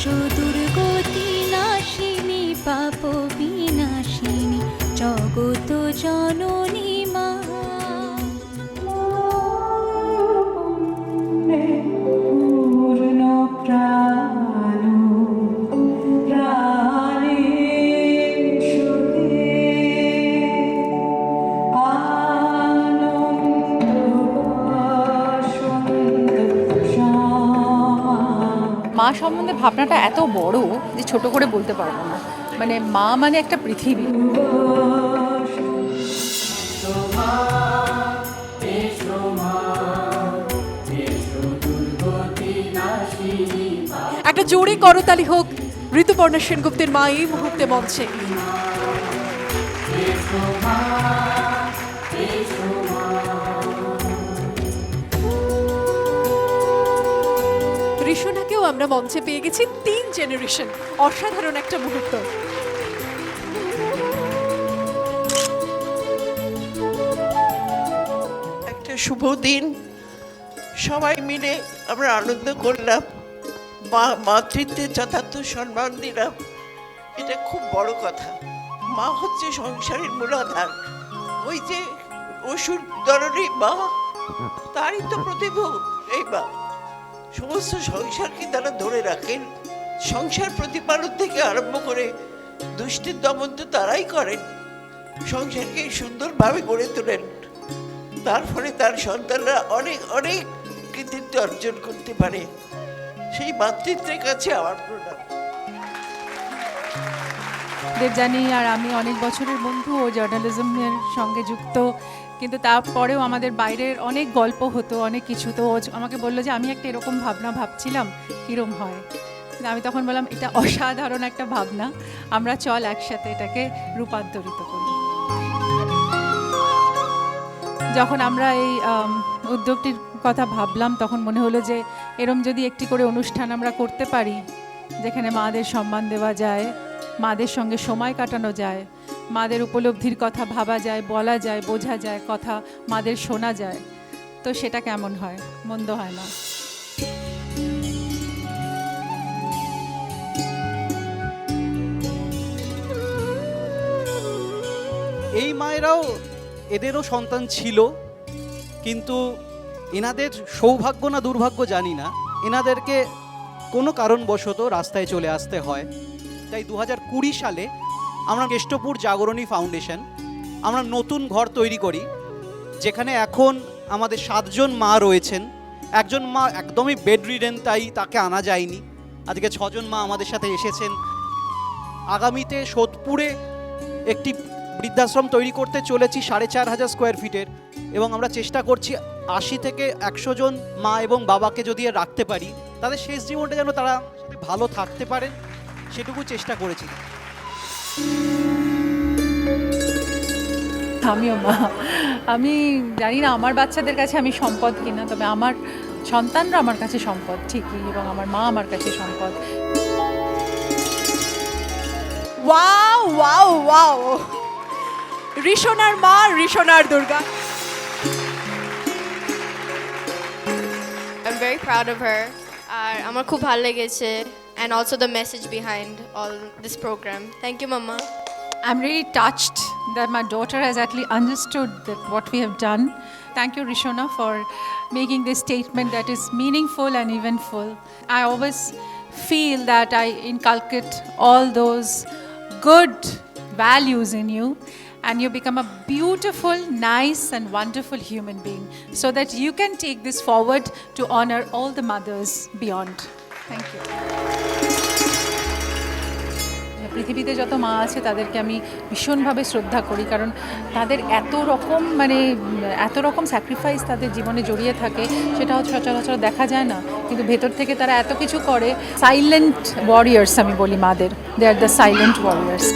সুদূর গতি নাশিনী পাপ বিনাশিনী জগত জননী সম্বন্ধে ভাবনাটা এত বড় যে ছোট করে বলতে পারব না। মানে মা মানে একটা পৃথিবী। একটা জোরে করতালি হোক, ঋতুপর্ণা সেনগুপ্তের মা এই মুহূর্তে মঞ্চে। ঋষণাকেও আমরা মঞ্চে পেয়ে গেছি তিন জেনারেশন অসাধারণ একটা মুহূর্ত। একটা শুভ দিন। সবাই মিলে আমরা আনন্দ করলাম। মা, মাতৃত্বের যথার্থ সম্মান দিলাম। এটা খুব বড় কথা। মা হচ্ছে সংসারের মূলাধার ওই যে ওষুধ ধরনের মা, তারই তো প্রতিভু। এই মা। সমস্ত সংসারকে তারা ধরে রাখেন। সংসার প্রতিপালন থেকে আরম্ভ করে দুষ্টির দমন তো তারাই করেন। সংসারকে সুন্দরভাবে গড়ে তোলেন। তার ফলে তার সন্তানরা অনেক অনেক কৃতিত্ব অর্জন করতে পারে। সেই মাতৃত্বের কাছে আমার প্রণাম। দেবযানী, আর আমি অনেক বছরের বন্ধু ও জার্নালিজমের সঙ্গে যুক্ত। কিন্তু তারপরেও আমাদের বাইরের অনেক গল্প হতো, অনেক কিছু। তো আমাকে বলল যে, আমি একটা এরকম ভাবনা ভাবছিলাম, কীরম হয়? আমি তখন বললাম, এটা অসাধারণ একটা ভাবনা। আমরা চল একসাথে এটাকে রূপান্তরিত করি। যখন আমরা এই উদ্যোগটির কথা ভাবলাম, তখন মনে হলো যে, এরম যদি একটি করে অনুষ্ঠান আমরা করতে পারি, যেখানে মাদের সম্মান দেওয়া যায় মাদের সঙ্গে সময় কাটানো যায়। মাদের উপলব্ধির কথা ভাবা যায়, বলা যায়, বোঝা যায়, কথা মাদের শোনা যায়। তো সেটা কেমন হয়? মন্দ হয় না। এই মায়েরাও এদেরও সন্তান ছিল, কিন্তু এনাদের সৌভাগ্য না দুর্ভাগ্য জানি না। এনাদেরকে কোনো কারণবশত রাস্তায় চলে আসতে হয়। তাই দু হাজার কুড়ি সালে আমরা কেষ্টপুর জাগরণী ফাউন্ডেশন আমরা নতুন ঘর তৈরি করি, যেখানে এখন আমাদের সাতজন মা রয়েছেন। একজন মা একদমই বেড রিডেন তাই তাকে আনা যায়নি। আজকে ছজন মা আমাদের সাথে এসেছেন। আগামীতে সোদপুরে একটি বৃদ্ধাশ্রম তৈরি করতে চলেছি সাড়ে চার হাজার স্কোয়ার ফিটের এবং আমরা চেষ্টা করছি আশি থেকে একশো জন মা এবং বাবাকে যদি রাখতে পারি, তাদের শেষ জীবনটা যেন তারা ভালো থাকতে পারেন। সেটুকু চেষ্টা করেছি। আমিও মা। আমি জানি না আমার বাচ্চাদের কাছে আমি সম্পদ কিনা তবে আমার সন্তানরা আমার কাছে সম্পদ ঠিকই এবং আমার মা আমার কাছে সম্পদ। Wow wow wow. ঋষণার মা ঋষণার Durga. I'm very proud of her. আর আমার খুব ভালো লেগেছে। And also the message behind all this program. Thank you, Mama. I'm really touched that my daughter has actually understood that what we have done. Thank you, Rishona, for making this statement that is meaningful and eventful. I always feel that I inculcate all those good values in you, and you become a beautiful, nice, and wonderful human being so that you can take this forward to honor all the mothers beyond. Thank you পৃথিবীতে যত মা আছে, তাদেরকে আমি ভীষণভাবে শ্রদ্ধা করি, কারণ তাদের এত রকম মানে এত রকম স্যাক্রিফাইস তাদের জীবনে জড়িয়ে থাকে, সেটা হচ্ছে সচরাচর দেখা যায় না। কিন্তু ভেতর থেকে তারা এত কিছু করে। সাইলেন্ট ওয়ারিয়ার্স আমি বলি মাদের। They are the silent warriors